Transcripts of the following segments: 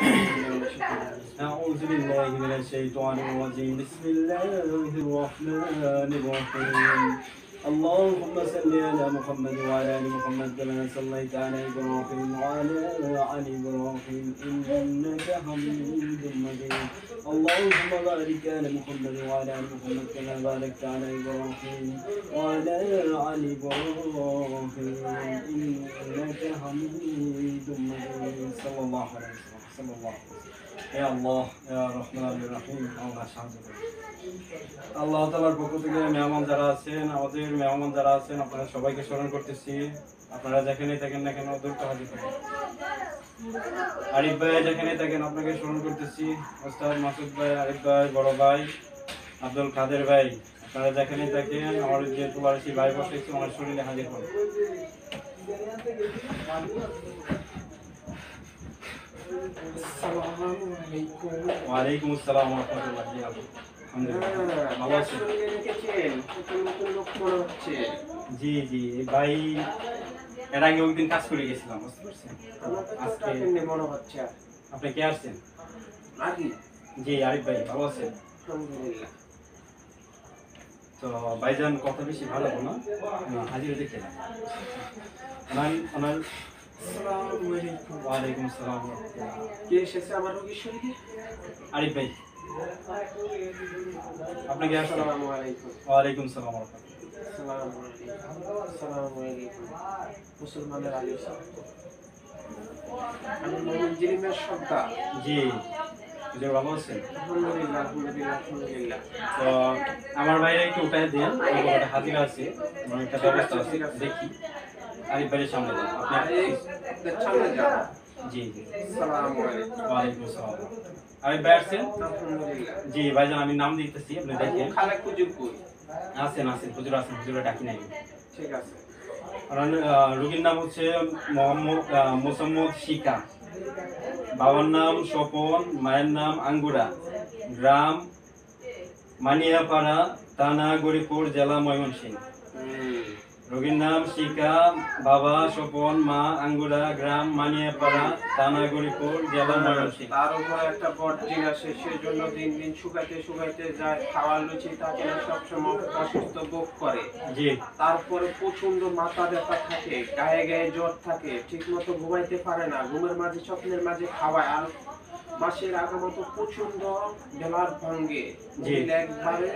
أعوذ بالله من الشيطان الرجيم. بسم الله الرحمن الرحيم. اللهم صل على محمد وعلى آل محمد كما صليت على إبراهيم وعلى آل إبراهيم إنك حميد مجيد. اللهم بارك على محمد وعلى آل محمد كما باركت على إبراهيم وعلى آل إبراهيم إنك حميد مجيد. صلى الله عليه وسلم. সাল্লাল্লাহ আল্লাহ ইয়া রহমান রাহিম আল্লাহ তালার পক্ষ থেকে মেহমান যারা আছেন, আমাদের মেহমান যারা আছেন, আপনারা সবাইকে স্মরণ করতেছি। আপনারা যেখানে থাকেন না কেন দূরটা হাজির থাকেন। আরিফ ভাই যেখানে থাকেন, আপনাকে স্মরণ করতেছি। ওস্তাদ মাসুদ ভাই, আরিফ ভাই, বড় ভাই, আব্দুল কাদের ভাই, আপনারা যেখানে থাকেন, আমার যেহেতু তোমার ভাই বসে আমার শরীরে হাজির করেন মনে হচ্ছে জি জি ভাই, এর আগে ওই কাজ করে গেছিলাম আপনি কে আসছেন? জি, আরিফ ভাই, ভালো আছেন? তো ভাইজান কথা বেশি ভালো না হাজির দেখে ওনার ওনার আসসালামু ওয়ালাইকুম আসসালাম কে এসেছে আমার রোগীর শরীরে আরিফ ভাই। আপনাকে আসসালামু আলাইকুম। ওয়ালাইকুম সালাম রহমতুল্লাহ। আসসালামু আলাইকুম। আসসালামু আলাইকুম মুসলমানের আলী সাহেব আমি মোহাম্মদ জিলিমের সর্দার জি। জি ভালো আছেন? আলহামদুলিল্লাহ আলহামদুলিল্লাহ আলহামদুলিল্লাহ। তো আমার বাইরে একটু উঠায় দেন একটা হাজির আছে। আমার ব্যবস্থা আছে দেখি। আরিফ ভাইয়ের সামনে দেন আপনি সামনে যাও জি জি। আসসালামু আলাইকুম। ওয়ালাইকুম আসসালাম। আরিফ ভাই আসছেন জি ভাইজান আমি নাম দিতেছি আপনি দেখেন। আছেন আছেন হুজুর আছেন হুজুরে ডাকি নাই। ঠিক আছে। রোগীর নাম হচ্ছে মোহাম্মদ মোসাম্মদ শিকা। বাবার নাম স্বপন মায়ের নাম আঙ্গুরা। গ্রাম মানিয়াপাড়া থানা গরিপুর জেলা ময়মনসিংহ। রোগীর নাম শিকা বাবা স্বপন মা আঙ্গুরা গ্রাম মানিয়াপাড়া থানা গরিপুর জেলা ময়মনসিংহ তার উপরে একটা বর্জিন আসে সেজন্য দিন দিন শুকাইতে শুকাইতে যায় খাওয়ার লুচি না সবসময় অসুস্থ বোধ করে। জি। তারপরে প্রচণ্ড মাথা ব্যথা থাকে গায়ে গায়ে জ্বর থাকে ঠিক মতো ঘুমাইতে পারে না ঘুমের মাঝে স্বপ্নের মাঝে খাওয়ায়। আর মাসের আগামতো প্রচণ্ড বেলার ভঙ্গে। একবারে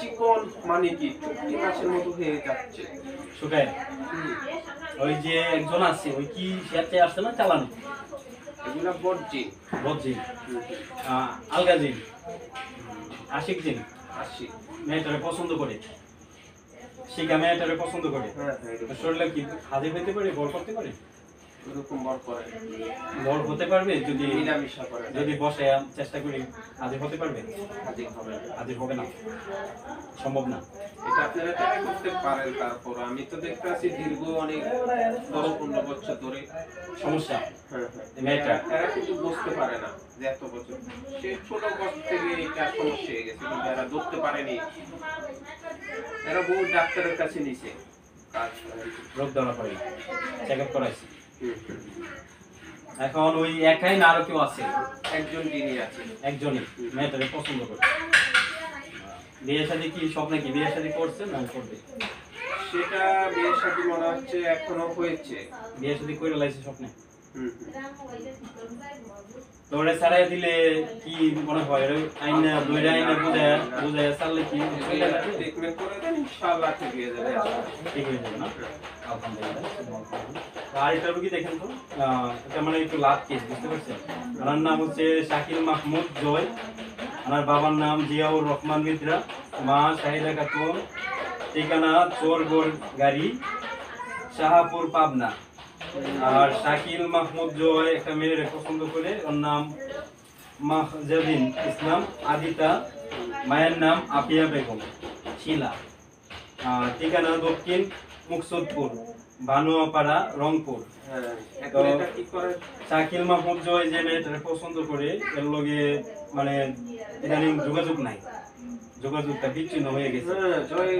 চিকন মানে কি চুক্তি মাছের মতো হয়ে যাচ্ছে। সুখায় ওই যে একজন আছে ওই কি স্বেচ্ছে আসছে না চালানো? এগুলা বর্জিন বদজি আলগাজিন আশিক জিন। আশিক। মেয়েটারে পছন্দ করে। সে মেয়েটারে পছন্দ করে। হ্যাঁ হ্যাঁ। শরীরে কি হাজির হইতে পারে বল করতে পারে? এরকম বর করে। হতে পারবে যদি মিলামিশা করে। যদি বসে চেষ্টা করি হাজির হতে পারবে? হাজির হবে। হাজির হবে না। সম্ভব না। এটা আপনারা ট্রাই করতে পারেন তারপর। আমি তো দেখতে আছি দীর্ঘ অনেক পনেরো বছর ধরে। সমস্যা। হ্যাঁ হ্যাঁ। মেয়েটা। এরা কিন্তু বুঝতে পারে না যে এত বছর। সে ছোট বছর থেকে এটা সমস্যা হয়ে গেছে কিন্তু এরা ধরতে পারেনি। এরা বহু ডাক্তারের কাছে নিছে। কাজ রোগ ধরা পড়ে চেক আপ করাইছি। এখন ওই একাই না আরও কেউ আছে? একজন তিনি আছে একজনই তাদের পছন্দ করে। বিয়ে সাথে কি স্বপ্নে কি বিয়ে সাথে করছে না করবে? সেটা বিয়ের সাথে মনে হচ্ছে এখনও হয়েছে। বিয়ে শাদী করে লাইছে স্বপ্নে? ওটা ছাড়াই দিলে কি মনে হয়? আইনা দুইটা আইনা বুঝায় বুঝায় ছাড়লে কি ট্রিটমেন্ট করে দেন ইনশাআল্লাহ ঠিক হয়ে যাবে। ঠিক হয়ে যাবে না? আর এটা রুগী দেখেন তো এটা মানে একটু লাভ কেস বুঝতে পারছেন? ওনার নাম হচ্ছে শাকিল মাহমুদ জয়। ওনার বাবার নাম জিয়াউর রহমান মিত্রা মা শাহিদা খাতুন। ঠিকানা চোরগড় গাড়ি শাহাপুর পাবনা। আর শাকিল মাহমুদ জয় একটা মেয়ের পছন্দ করে। ওর নাম মাহজাবিন ইসলাম। আদিতা মায়ের নাম আপিয়া বেগম শিলা। ঠিকানা দক্ষিণ মুকসুদপুর ভানুয়াপাড়া রংপুর। হ্যাঁ এটা কি করে শাকিল মাহমুদ জয় যে মেয়েটারে পছন্দ করে এর লগে মানে ইদানিং যোগাযোগ নাই। যোগাযোগটা বিচ্ছিন্ন হয়ে গেছে। হ্যাঁ, জয়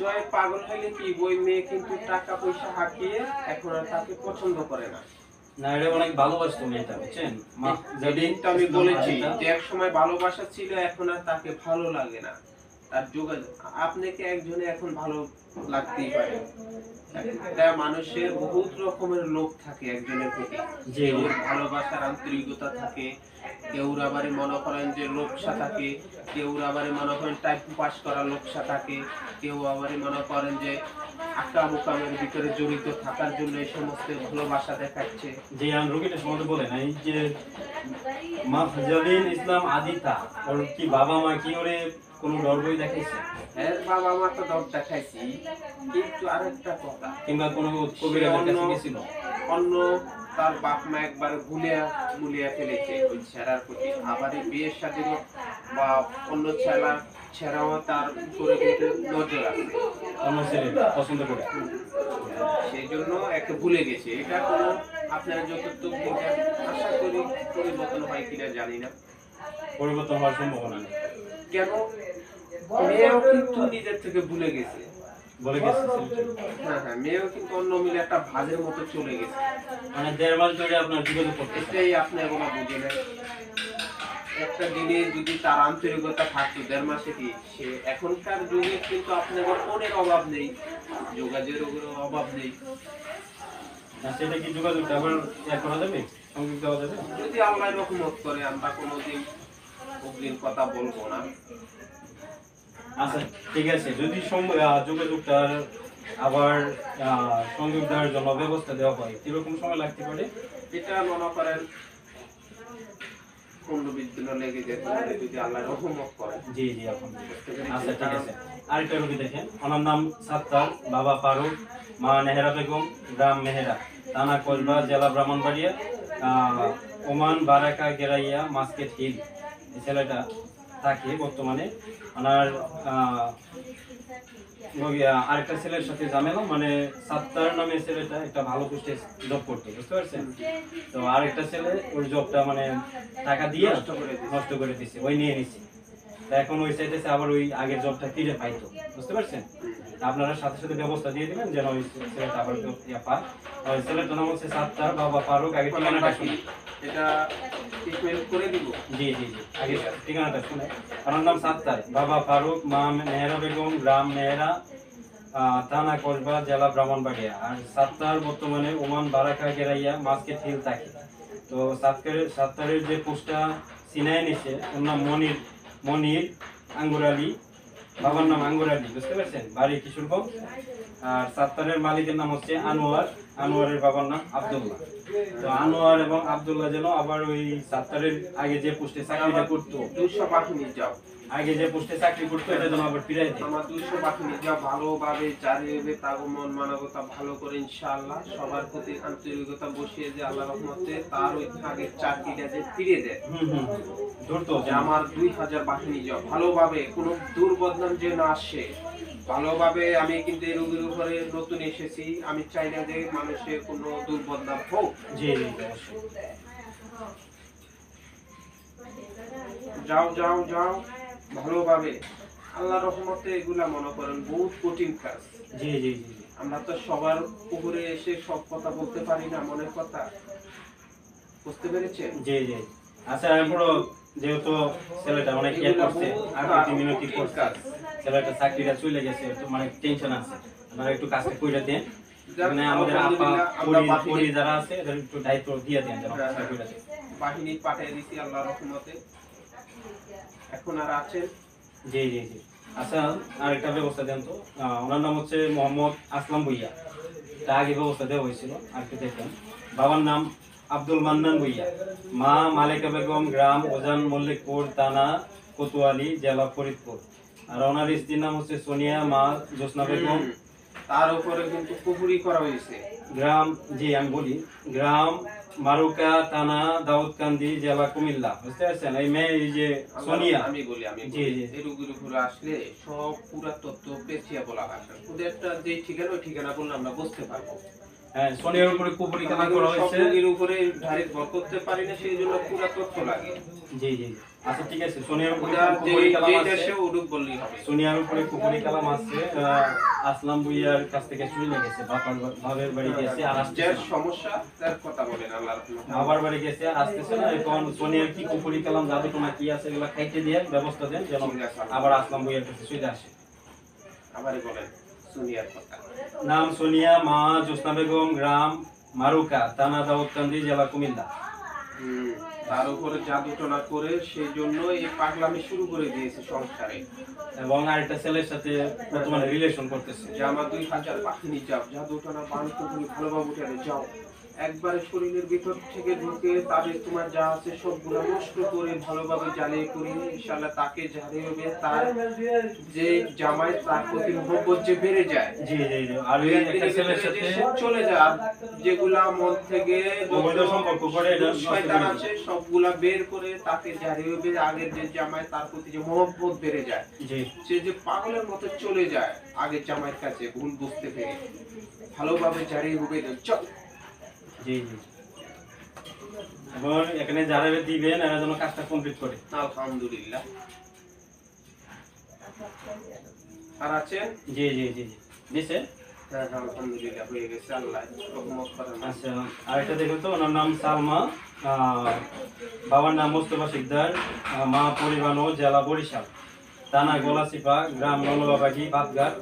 জয় পাগল হইলে কি বই মেয়ে কিন্তু টাকা পয়সা হাঁকিয়ে এখন আর তাকে পছন্দ করে না। না এটা অনেক ভালোবাসতো মেয়েটা বুঝছেন? যেদিনটা আমি বলেছি এক সময় ভালোবাসা ছিল এখন আর তাকে ভালো লাগে না। তার যোগাযোগ আপনাকে একজনে এখন ভালো লাগতেই পারে। একটা মানুষের বহুত রকমের লোক থাকে একজনের প্রতি। কেউ ভালোবাসার আন্তরিকতা থাকে কেউ আবারে মনে করেন যে লোকসা থাকে কেউ আবারে মনে করেন টাইপ পাস করা লোকসা থাকে কেউ আবারে মনে করেন যে আঁকা মোকামের ভিতরে জড়িত থাকার জন্য এই সমস্ত ভালোবাসা দেখাচ্ছে। যে আমি রোগীটা সম্বন্ধে বলেন এই যে ইসলাম আদিতা ওর কি বাবা মা কি ওরে কোনো ডর বই দেখাইছে? হ্যাঁ বাবা মা তো দর দেখাইছি। কিন্তু আরেকটা কথা। কিংবা কোনো কবিরাজের কাছে অন্য- গেছিল? অন্য তার বাপ মা একবার ভুলিয়া মুলিয়া ফেলেছে। ওই ছেঁড়ার প্রতি আবার বিয়ের সাথে বা অন্য ছেলা ছেঁড়াও তার উপরে কিন্তু নজর আছে। অন্য ছেলে পছন্দ করে। সেই জন্য একটা ভুলে গেছে। এটা কোনো আপনার যতটুকু আশা করি পরিবর্তন হয় কিনা জানি না। পরিবর্তন হওয়ার সম্ভাবনা নেই। কেন? মেয়েও কিন্তু নিজের থেকে ভুলে গেছে। বলে গেছে হ্যাঁ হ্যাঁ মেয়েও কিন্তু অন্য মিলে একটা ভাজের মতো চলে গেছে? মানে দেড় মাস ধরে আপনার যোগাযোগ করতেছে এটাই আপনি এগুলো বুঝে নেন একটা দিনে যদি তার আন্তরিকতা থাকতো দেড় মাসে কি সে এখনকার যুগে কিন্তু আপনার ফোনের অভাব নেই যোগাযোগের অভাব নেই। সেটা কি যোগাযোগটা আবার করা যাবে? সংযুক্ত দেওয়া যাবে? যদি আল্লাহ রহমত করে আমরা কোনোদিন অগ্রিম কথা বলব না। আচ্ছা ঠিক আছে। যদি আবার সংযোগ দেওয়ার জন্য ব্যবস্থা দেওয়া হয় কীরকম সময় লাগতে পারে? এটা মনে করেন আচ্ছা আরেকটা রোগী দেখেন। ওনার নাম সাত্তার বাবা ফারুক মা নেহেরা বেগম গ্রাম মেহেরা। থানা কসবা জেলা ব্রাহ্মণবাড়িয়া ওমান বারাকা গেরাইয়া মাস্কেট হিল। ছেলেটা থাকে বর্তমানে। ওনার আরেকটা ছেলের সাথে ঝামেলা মানে সাত্তার নামে ছেলেটা একটা ভালো পোস্টে জব করতো বুঝতে পারছেন? তো আরেকটা ছেলে ওর জবটা মানে টাকা দিয়ে নষ্ট করে দিছে। নষ্ট করে দিছে ওই নিয়ে নিছি। তা এখন ওই চাইতেছে আবার ওই আগের জবটা ফিরে পাইতো বুঝতে পারছেন? আপনারা সাথে সাথে ব্যবস্থা দিয়ে দিবেন যেন ওই ছেলেটা আবার ইয়া আর ওই ছেলেটার নাম হচ্ছে সাত্তার বাবা ফারুক আগে ঠিকানাটা শুনে। এটা ট্রিটমেন্ট করে দিব? জি জি জি। আগে ঠিকানাটা শুনে। ওনার নাম সাত্তার। বাবা ফারুক মা মেহরা বেগম গ্রাম মেহরা থানা কসবা জেলা ব্রাহ্মণবাড়িয়া। আর সাত্তার বর্তমানে ওমান বারাকা গেরাইয়া মাস্কেট হিল থাকে তো সাত্তারের সাত্তারের যে পোস্টটা সিনাই নিছে ওর নাম মনির মনির আঙ্গুর আলী। বাবার নাম আঙ্গুর আলী বুঝতে পারছেন? বাড়ি কিশোরগঞ্জ। আর সাত্তারের মালিকের নাম হচ্ছে আনোয়ার। আনোয়ারের বাবার নাম আব্দুল্লাহ। তো আনোয়ার এবং আব্দুল্লাহ যেন আবার ওই সাত্তারের আগে যে পোস্টে চাকরিটা করতো। দুশো বাহিনী যাও। আগে যে পোস্টে চাকরি করতো এটা যেন আবার ফিরাই দেয়। আমার দুশো বাহিনী যাও ভালোভাবে চারিভাবে তাগো মন মানবতা ভালো করে ইনশাআল্লাহ। সবার প্রতি আন্তরিকতা বসিয়ে যে আল্লাহ রহমতে তার ওই আগের চাকরিটা যে ফিরে দেয়। হুম হুম ধরতো যে আমার দুই হাজার বাহিনী যাও। ভালোভাবে কোনো দুর্বদনাম যে না আসে ভালোভাবে আমি কিন্তু এই রোগীর উপরে নতুন এসেছি। আমি চাই না যে মানুষের কোনো দুর্বদনাম হোক। যাও যাও যাও ভালোভাবে। আল্লাহ রহমতে এগুলা মনে করেন বহুত কঠিন কাজ। জি জি জি। আমরা তো সবার উপরে এসে সব কথা বলতে পারি না মনের কথা। বুঝতে পেরেছেন? জি জি। আচ্ছা এরপরও যেহেতু ছেলেটা অনেক ইয়ে করছে আর প্রতি মিনতি করছে ছেলেটা চাকরিটা চলে গেছে একটু মানে টেনশন আছে। আপনারা একটু কাজটা করে দেন। মানে আমাদের আপা পরি পরি যারা আছে এদের একটু দায়িত্ব দিয়ে দেন বাহিনী পাঠিয়ে দিছি আল্লাহ রহমতে। এখন আর আছেন? জি জি জি। আচ্ছা আরেকটা ব্যবস্থা দেন তো। ওনার নাম হচ্ছে মোহাম্মদ আসলাম ভুইয়া। তা আগে ব্যবস্থা দেওয়া হয়েছিল আর একটু দেখেন। বাবার নাম আব্দুল মান্নান ভুইয়া। মা মালিকা বেগম গ্রাম ওজান মল্লিকপুর থানা কোতোয়ালি জেলা ফরিদপুর। আর ওনার স্ত্রীর নাম হচ্ছে সোনিয়া মা জোসনা বেগম। তার উপরে কিন্তু কুপুরি করা হয়েছে। গ্রাম জি আমি বলি গ্রাম মারুকা থানা দাউদকান্দি জেলা কুমিল্লা। বুঝতে পারছেন? এই মেয়ে এই যে সোনিয়া। আমি বলি আমি জি, জি। এই রোগীর উপরে আসলে সব পুরা তথ্য পেঁচিয়ে বলা হয়। ওদের একটা যে ঠিকানা ওই ঠিকানা বললে আমরা বুঝতে পারব। হ্যাঁ সোনিয়ার উপরে কুপুরি কালাম করা হয়েছে। সবগুলির উপরে ধারিত করতে পারি না সেই জন্য পুরো তথ্য লাগে। জি জি। আচ্ছা ঠিক আছে। সোনিয়ার উপরে ওটা কুপুরি কালাম আছে। উডুক বললেই হবে। সোনিয়ার উপরে কুপুরি কালাম আছে। আসলাম বুইয়ার কাছ থেকে চুরি লেগেছে বাবার ভাবের বাড়ি গেছে আর আসছে সমস্যা তার কথা বলেন আল্লাহ রহমতে। বাবার বাড়ি গেছে আসতেছে না। এখন সোনিয়ার কি কুপুরি কালাম জাদু টোনা কি আছে এগুলো খাইতে দিয়ে ব্যবস্থা দেন যেন আবার আসলাম বুইয়ার কাছে চলে আসে। আবারই বলেন। সুনিয়ার কথা। নাম সোনিয়া মা জোসনা বেগম গ্রাম মারুকা থানা দাউদকান্দি জেলা কুমিল্লা। তার উপরে জাদু টোনা করে সেই জন্য এই পাগলামি শুরু করে দিয়েছে সংসারে। এবং আরেকটা ছেলের সাথে বর্তমানে রিলেশন করতেছে। যে আমার দুই হাজার পাখি নিয়ে যাও জাদু টোনা বান তুমি ভালোভাবে উঠে যাও। একবারে শরীরের ভিতর থেকে ঢুকে তাদের তোমার যা আছে সবগুলো নষ্ট করে ভালোভাবে জ্বালিয়ে করে ইনশাল্লাহ তাকে জ্বালিয়ে হবে তার যে জামাই তার প্রতি মহব্বত যে বেড়ে যায়। জি জি আর ছেলের সাথে সে চলে যায় যেগুলা মন থেকে সম্পর্ক করে। আছে সবগুলা বের করে তাকে জ্বালিয়ে হবে আগের যে জামাই তার প্রতি যে মহব্বত বেড়ে যায়। জি। সে যে পাগলের মতো চলে যায় আগের জামাইয়ের কাছে ভুল বুঝতে পেরে। ভালোভাবে জারিয়ে হবে না চল। জি জি। এবং এখানে যারা দিবেন এরা যেন কাজটা কমপ্লিট করে। আলহামদুলিল্লাহ। আর আছে? জি জি জি জি। দিছে? হ্যাঁ আচ্ছা দেখুন তো ওনার নাম সালমা। বাবার নাম মোস্তফা শিকদার। মা পরিবানো জেলা বরিশাল। থানা গলাচিপা গ্রাম নলবাবাগি বাদগার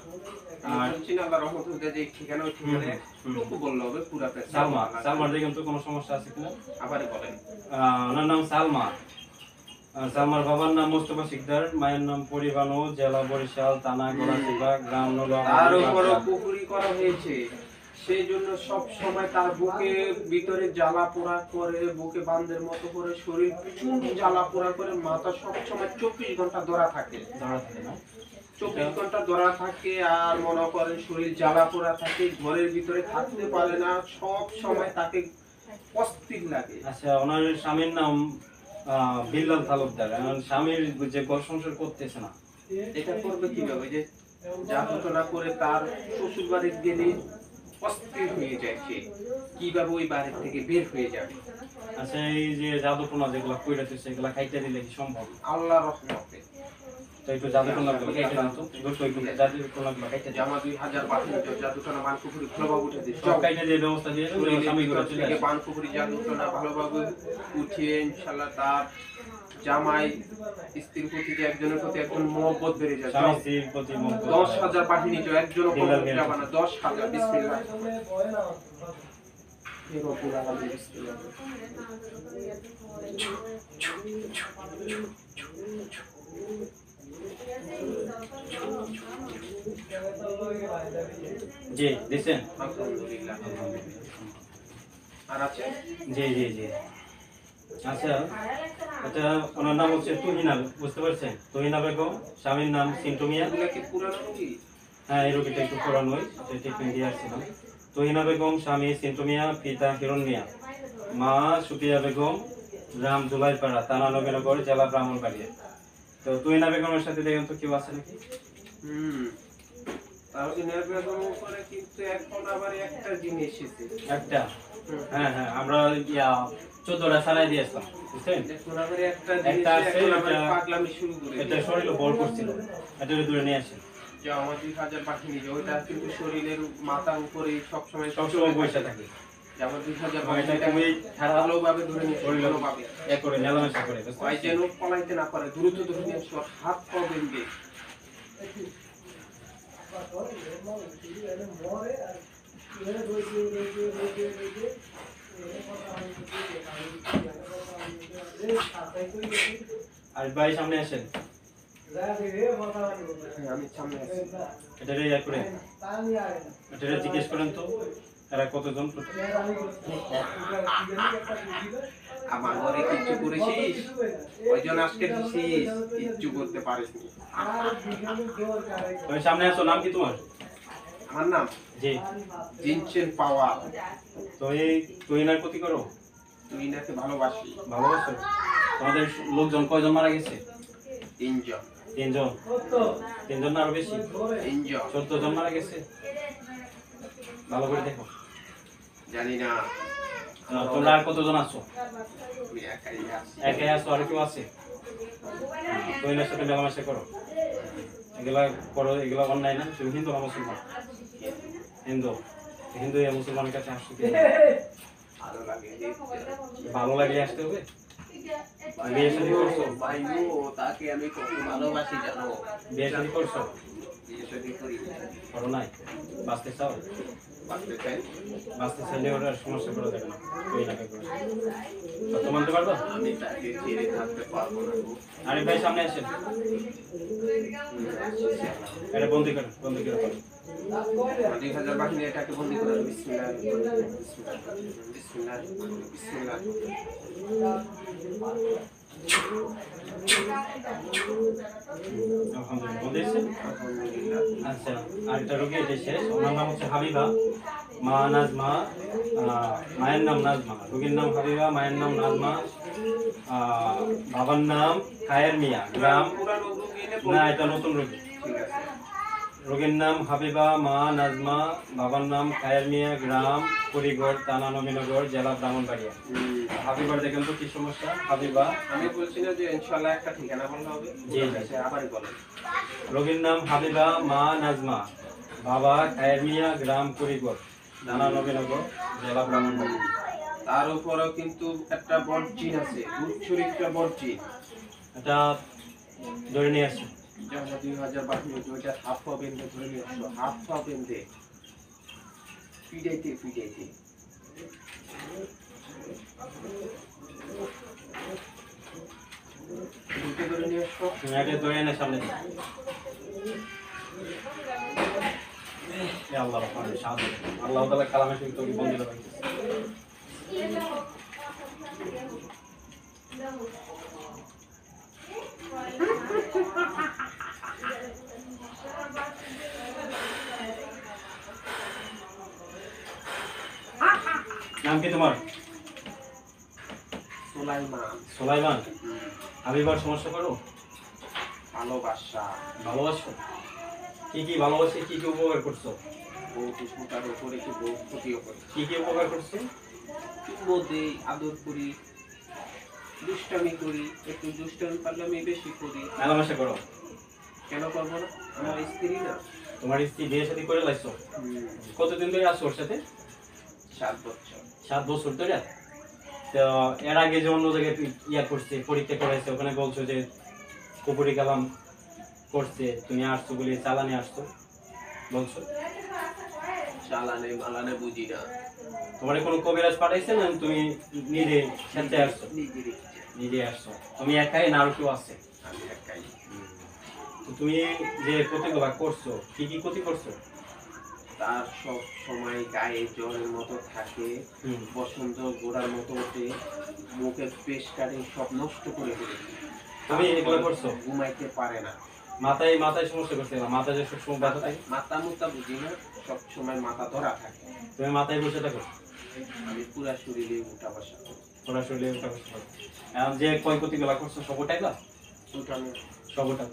আর শুনছি আল্লাহ রহমত হতে যে ঠিকানা ওই ঠিকানায় হুম, হুম। টুকু বললে হবে পুরা সালমা সালমার দেখুন তো কোনো সমস্যা আছে কিনা? আবারই বলেন। ওনার নাম সালমা। আহ, বাবার নাম মোস্তফা শিকদার মায়ের নাম পরিবানো জেলা বরিশাল থানা গ্রাম তার পুকুরি করা হয়েছে। সেই জন্য সব সময় তার বুকে ভিতরে জ্বালা পোড়া করে বুকে বান্ধের মতো করে শরীর প্রচণ্ড জ্বালা পোড়া করে মাথা সব সময় চব্বিশ ঘণ্টা ধরা থাকে। ধরা থাকে না? চব্বিশ ঘণ্টা ধরা থাকে আর মনে করেন শরীর জ্বালা পোড়া থাকে ঘরের ভিতরে থাকতে পারে না সব সময় তাকে অস্থির লাগে। আচ্ছা ওনার স্বামীর নাম বিল্লাল তালুকদার। স্বামীর যে ঘর সংসার করতেছে না। এটা করবে কীভাবে? যে যা ঘটনা করে তার শ্বশুর বাড়ি গেলে অস্থির হয়ে যায় সে। কীভাবে ওই বাড়ি থেকে বের হয়ে যাবে? আচ্ছা এই যে জাদু টোনা যেগুলো কইরাছে সেগুলো খাইতে দিলে কি সম্ভব? আল্লাহ রহমতে। তো একটু জাদু দাও দুটো একটু জাদু দাও। দুই হাজার পাঠিয়ে জাদুটনা বানকুপুরি ভালোভাবে উঠে দিচ্ছে সব ব্যবস্থা দিয়ে স্বামী ভিতর ঘরে চলে আসে। বানকুপুরি ভালোভাবে উঠিয়ে ইনশাল্লাহ তার জামাই স্ত্রীর প্রতি যে একজনের প্রতি একজন মহব্বত বেড়ে যায় স্বামী স্ত্রীর প্রতি মহব্বত। দশ হাজার পাঠিয়ে নিচ্ছ একজনও দিলার কবর যাবে না। দশ হাজার বিসমিল্লাহ। জি, দিছেন। জি জি জি। আচ্ছা আচ্ছা ওনার নাম হচ্ছে তুহিনা বুঝতে পারছেন? তুহিনা বেগম, স্বামীর নাম সিন্টু মিয়া। এগুলা কি পুরানো রোগী হ্যাঁ এই রোগীটা একটু পুরানোই ট্রিটমেন্ট দিয়ে আসছিলাম তহিনা বেগম, স্বামী সিন্টু মিয়া, পিতা হিরণ মা সুপিয়া বেগম, গ্রাম জুলাইপাড়া, থানা নবীনগর, জেলা ব্রাহ্মণবাড়িয়া। তো তুহিনা বেগমের সাথে দেখেন তো কেউ আছে নাকি? হুম। তাহলে নির্বাচন করে কিন্তু এখন আবার একটা জিনিস এসেছে। একটা? হ্যাঁ হ্যাঁ আমরা ইয়া চোদ্দটা সারাই দিয়ে বুঝছেন? একটা আছে, এখন আবার এটা- পাগলামি শুরু করে এটা শরীরে বল করছিল এটা দূরে নিয়ে আসেন। যে আমার দুই হাজার পাঠিয়ে নিয়ে ওইটা কিন্তু শরীরের মাথার উপরে সবসময় সবসময় বসে থাকে। ভালোভাবে ধরে নিয়ে করে মেলামেশা করে? যেন পলাইতে না পারে দ্রুত ধরে নিয়ে আসো হাত পা আর ভাই সামনে আসেন। হ্যাঁ, আমি সামনে আছি এটা করে। এটা জিজ্ঞেস করেন তো। এরা কতজন আমার ঘরে কিচ্ছু করেছিস? ওইজন আজকে দিছিস? কিচ্ছু করতে পারিস নি। ওই সামনে আসো নাম কি তোমার? আমার নাম? জি। জিনচেন পাওয়া। তো এই তুহিনার ক্ষতি করো। তুই নাকি ভালোবাসি। ভালোবাসো। তোমাদের লোকজন কয়জন মারা গেছে? তিনজন। তিনজন। তিনজন না আরও বেশি? তিনজন। চোদ্দ জন মারা গেছে? ভালো করে দেখো। জানি না। তোমরা আর কতজন আছো? একাই আছো। আর কেউ আছে? তৈনের সাথে মেলামেশা করো। এগুলা করো এগুলা অন্যায় না তুমি হিন্দু না মুসলমান? হিন্দু। হিন্দু ইয়া মুসলমানের কাছে আসছো ভালো লাগে। আসতে হবে? বিয়ে শাদী করছ? ভাই গো, তাকে আমি কত ভালোবাসি জানো? বিয়ে শাদী করছ? বিয়ে শাদী করি। করো নাই? বাঁচতে চাও? বাঁচতে চাই। বাঁচতে চাইলে ওটা সমস্যা করে দেবে না। ওই এলাকা সত্য মানতে পারব? আমি তাকে ছেড়ে থাকতে পারব না। আরে ভাই সামনে আসেন। এটা বন্দি করেন বন্দি করে করো দুই হাজার বাহিনী এটাকে বন্দি করে বিসমিল্লাহ বিসমিল্লাহ বিসমিল্লাহ বিসমিল্লাহ। আচ্ছা আর একটা রোগী এসে শেষ ওনার নাম হচ্ছে হাবিবা মা মায়ের নাম নাজমা রোগীর নাম হাবিবা মায়ের নাম নাজমা বাবার নাম কায়ের মিয়া গ্রাম না এটা নতুন রোগী রোগীর নাম হাবিবা মা নাজমা বাবার নাম খায়ের মিয়া গ্রাম কুড়িগড় থানা নবীনগর জেলা ব্রাহ্মণবাড়িয়া। হুম। হাবিবার দেখেন তো কি সমস্যা? হাবিবা? আমি বলছি না যে ইনশাআল্লাহ একটা ঠিকানা বললে হবে। জি, জি। আচ্ছা, বলেন রোগীর নাম হাবিবা মা নাজমা বাবা খায়ের মিয়া গ্রাম কুড়িগড় থানা নবীনগর জেলা ব্রাহ্মণবাড়িয়া। তার উপরেও কিন্তু একটা বর্জিন আছে। দুচ্ছরিত্রা বর্জিন এটা ধরে নিয়ে আসছি যেমন দুই হাজার বাহিনী দুইটা হাফ পা বেঁধে ধরে নিয়ে আসলো হাফ পা বেঁধে। পিড়াইতে দুটো ধরে নিয়ে আসলো সামনে। আল্লাহ আল্লাহ তাআলা কালামে রাখতেছে। নাম কি তোমার? সুলাইমান। সোলাইমান। হাবিবার সমস্যা করো ভালোবাসা। ভালোবাসো? কি কি ভালোবাসে কি কি উপকার করছ? বউ কুসুমতার উপরে কি বউ ক্ষতিও করে কি কি উপকার করছে? দেই আদর করি। দুষ্টামি করি একটু দুষ্টামি পারলে আমি বেশি করি। মেলামেশা করো। কেন করব না? আমার স্ত্রী না। তোমার স্ত্রী বিয়ে শাদী করে লাইছো? কতদিন ধরে আসছো ওর সাথে? সাত বছর। সাত বছর ধরে? তো এর আগে যে অন্য জায়গায় ইয়া করছে পরীক্ষা করাইছে ওখানে বলছো যে কুপুরি কালাম করছে তুমি আসছো বলে চালানে আসছো। বলছো? চালানে মালানে বুঝি না। তোমার কোনো কবিরাজ পাঠাইছে না? তুমি নিজে স্বেচ্ছায় আসছো? নিজে আসছো। তুমি একাই না আরও কেউ আছে? আমি একাই। তুমি যে করছ কি কি ক্ষতি করছ? তার সব সময় গায়ে জ্বরের মতো থাকে বসন্ত গোড়ার মতো ওঠে মুখে সব নষ্ট করে তুমি এগুলো করছ? ঘুমাইতে পারে না। মাথায় মাথায় সমস্যা করছে না? মাথায় যে সবসময় ব্যথা থাকে? মাথা মুথা বুঝি না। সব সময় মাথা ধরা থাকে। তুমি মাথায় বসে থাকো। আমি পুরা শরীরে উঠা বসা তোরা শরীরে ওটা বসে এখন যে ক্ষয় ক্ষতিগুলা করছ সব ওটাই না ওটা আমি সব ওটা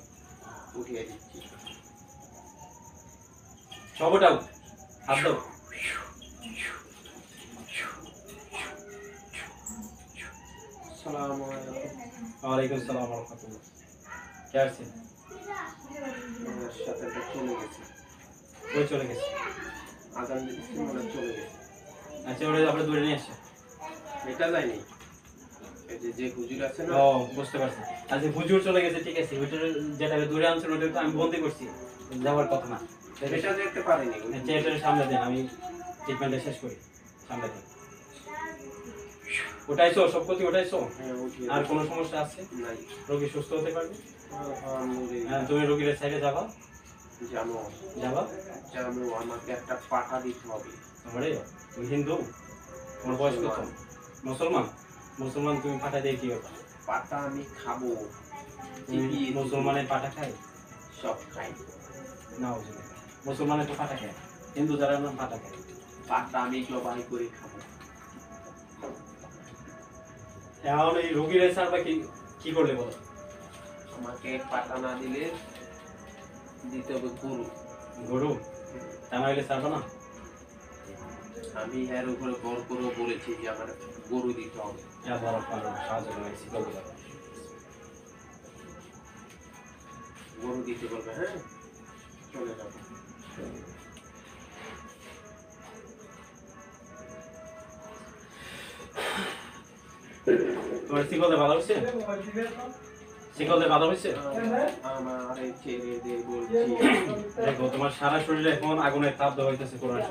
উঠিয়ে দিচ্ছি। সব ওটাও হাত দাও আসসালামু আলাইকুম। ওয়ালাইকুম আসসালাম ওয়া রাহমাতুল্লাহ। কে আসছে? আমার সাথে চলে গেছে। ওই চলে গেছে। আজান দিচ্ছি মনে চলে গেছে। আচ্ছা ওটা আমরা দূরে নিয়ে আসছে। এটা যায়নি। যে যে হুজুর আছে না? ও বুঝতে পারছি। আচ্ছা হুজুর চলে গেছে ঠিক আছে। ওইটা যেটা দূরে আনছিল ওটা তো আমি বন্দি করছি। যাওয়ার কথা না। এটা দেখতে পারিনি আচ্ছা এটার সামনে দেন আমি ট্রিটমেন্টটা শেষ করি। সামনে দেন। ওটাইছো সব ক্ষতি ওটাইছো হ্যাঁ আর কোনো সমস্যা আছে? নাই। রোগী সুস্থ হতে পারবে? হ্যাঁ, তুমি রোগীর সাইডে যাবা। জানো যাবা জানো আমাকে একটা পাঠা দিতে হবে। তোমারে তুমি হিন্দু? তোমার বয়স কত? মুসলমান। মুসলমান? তুমি পাঠা দিয়ে কি করবা? পাতা আমি খাব। মুসলমানের পাঠা খায়? সব খাই। না মুসলমানের তো পাঠা খায়। হিন্দু যারা না পাঠা খায়। পাতা আমি জবাই করে খাব। এখন এই রোগীর সারবা কি কি করলে বলো? আমাকে পাতা না দিলে দিতে হবে গরু। গরু? তা না হলে না? আমি এর উপরে বর করেও বলেছি যে আমার গরু দিতে হবে। সাহায্য করে গরু দিতে বলবে হ্যাঁ? চলে যাব তোমার শিকলতে ভালো হয়েছে শিকলতে ভালো হয়েছে? দেখো তোমার সারা শরীরে এখন আগুনের তাপ দেওয়া হইতেছে কোরআন।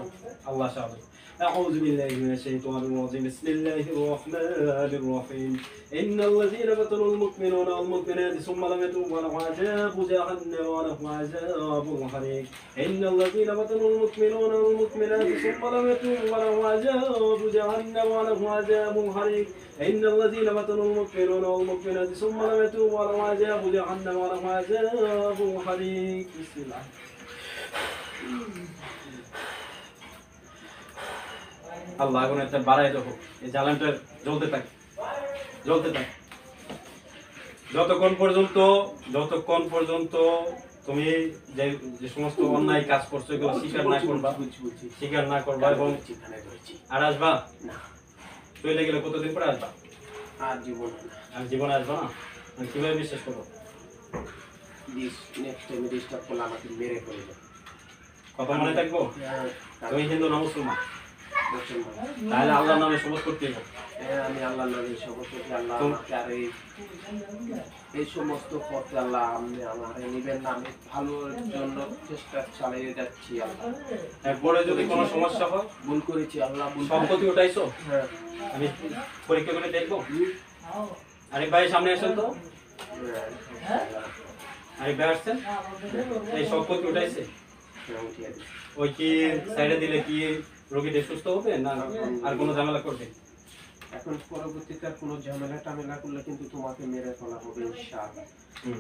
আল্লাহ সাহায্য। أعوذ بالله من الشيطان الرجيم. بسم الله الرحمن الرحيم. إن الذين فتنوا المؤمنون والمؤمنات ثم لم يتوبوا ولهم عذاب جهنم ولهم عذاب الحريق إن الذين فتنوا المؤمنون والمؤمنات ثم لم يتوبوا ولهم عذاب جهنم ولهم عذاب الحريق إن الذين فتنوا المؤمنون والمؤمنات ثم لم يتوبوا ولهم عذاب جهنم ولهم عذاب الحريق بسم الله. আল্লাহ আগুনের তাপ বাড়াই দেখো এই জ্বালানটা জ্বলতে থাকে। জ্বলতে থাকে। যতক্ষণ পর্যন্ত যতক্ষণ পর্যন্ত তুমি যে যে সমস্ত অন্যায় কাজ করছ এগুলো স্বীকার না করবা স্বীকার না করবা এবং আর আসবা? চলে গেলে কতদিন পরে আসবা? আর জীবন আর জীবনে আসবা না? আমি কীভাবে বিশ্বাস করব? নেক্সট টাইম ডিস্টার্ব করলে আমাকে মেরে ফেলবে। কথা মনে থাকব? হ্যাঁ, তুমি হিন্দু না মুসলমান। তাহলে আল্লাহর নামে শপথ করতে হবে। হ্যাঁ, আমি আল্লাহর নামে শপথ করছি আল্লাহ আমাকে আর এই এই সমস্ত পথে আল্লাহ আপনি আমার নিবেন না আমি ভালোর জন্য চেষ্টা চালিয়ে যাচ্ছি আল্লাহ। এরপরে যদি কোনো সমস্যা হয় ভুল করেছি আল্লাহ ভুল সম্পত্তি উঠাইছো? হ্যাঁ। আমি পরীক্ষা করে দেখব। আরেক ভাই সামনে আসেন তো। আরেক ভাই আসছেন? এই সম্পত্তি উঠাইছে। হ্যাঁ। ওই কি সাইডে দিলে কি রোগীটা সুস্থ হবে না আর কোনো ঝামেলা করবে? এখন পরবর্তীতে আর কোনো ঝামেলা টামেলা করলে কিন্তু তোমাকে মেরে ফেলা হবে ইনশাআল্লাহ।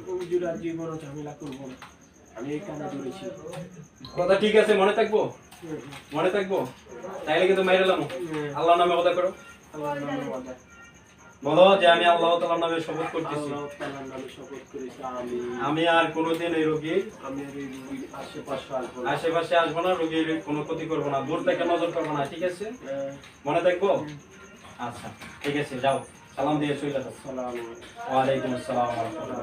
তুমি জীবনও ঝামেলা করব না আমি এই কানে ধরেছি। কথা ঠিক আছে মনে থাকব? মনে থাকব? তাইলে কিন্তু মাইরালাম আল্লাহর নামে কথা করো। আল্লাহ নামে ওয়াদা। বলো যে আমি আল্লাহ তাআলার নামে শপথ করতেছি। আমি আর কোনোদিন এই রোগী আমি রোগীর আশেপাশে আসব না। রোগীর কোনো ক্ষতি করব না। দূর থেকে নজর করব না ঠিক আছে? হ্যাঁ, মনে থাকব? আচ্ছা ঠিক আছে যাও। সালাম দিয়ে চলে যাও। আলাইকুম। ওয়ালাইকুম আসসালাম।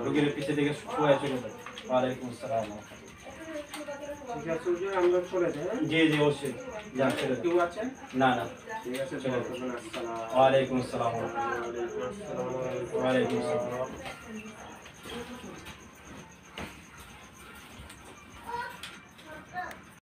রোগীর পিছে দিকে শুয়ে চলে যাও। ওয়ালাইকুম আসসালাম ওয়া রাহমাতুল্লাহ। ঠিক আছে হুজুর, আমরা চলে যাই হ্যাঁ? জি জি অবশ্যই যান চলে যাও কেউ আছেন না না ঠিক আছে চলে দোয়া যাও। করবেন, আসসালাম। ওয়ালাইকুম আসসালাম ওয়া রাহমাতুল্লাহ। ওয়ালাইকুম আসসালাম। ওয়ালাইকুম আসসালাম